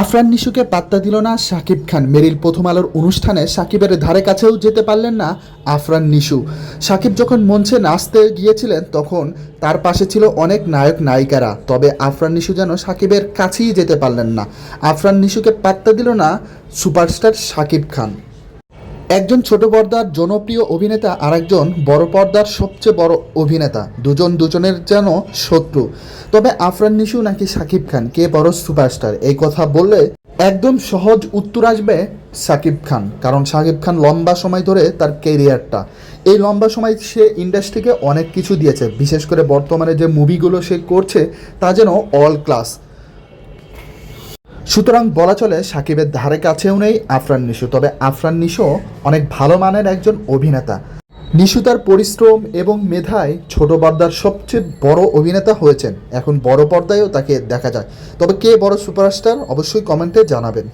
আফরান নিশুকে পাত্তা দিল না সাকিব খান। মেরিল প্রথম আলোর অনুষ্ঠানে সাকিবের ধারে কাছেও যেতে পারলেন না আফরান নিশু। সাকিব যখন মঞ্চে নাচতে গিয়েছিলেন, তখন তার পাশে ছিল অনেক নায়ক নায়িকারা। তবে আফরান নিশু যেন সাকিবের কাছেই যেতে পারলেন না। আফরান নিশুকে পাত্তা দিল না সুপারস্টার সাকিব খান। একজন ছোট পর্দার জনপ্রিয় অভিনেতা আরেকজন বড় পর্দার সবচেয়ে বড় অভিনেতা। দুজন দুজনের যেন শত্রু। তবে আফরান নিশু নাকি সাকিব খান? কে বড় সুপারস্টার? এই কথা বললে একদম সহজ উত্তর আসবে সাকিব খান। কারণ সাকিব খান লম্বা সময় ধরে তার কেরিয়ারটা এই লম্বা সময় সে ইন্ডাস্ট্রিকে অনেক কিছু দিয়েছে। বিশেষ করে বর্তমানে যে মুভিগুলো সে করছে, তা যেন অল ক্লাস সুতরাং বলা চলে, সাকিবের ধারে কাছেও নেই আফরান নিশু। তবে আফরান নিশো অনেক ভালো মানের একজন অভিনেতা। নিশু তার পরিশ্রম এবং মেধায় ছোট পর্দার সবচেয়ে বড় অভিনেতা হয়েছেন। এখন বড় পর্দায়ও তাকে দেখা যায়। তবে কে বড় সুপারস্টার অবশ্যই কমেন্টে জানাবেন।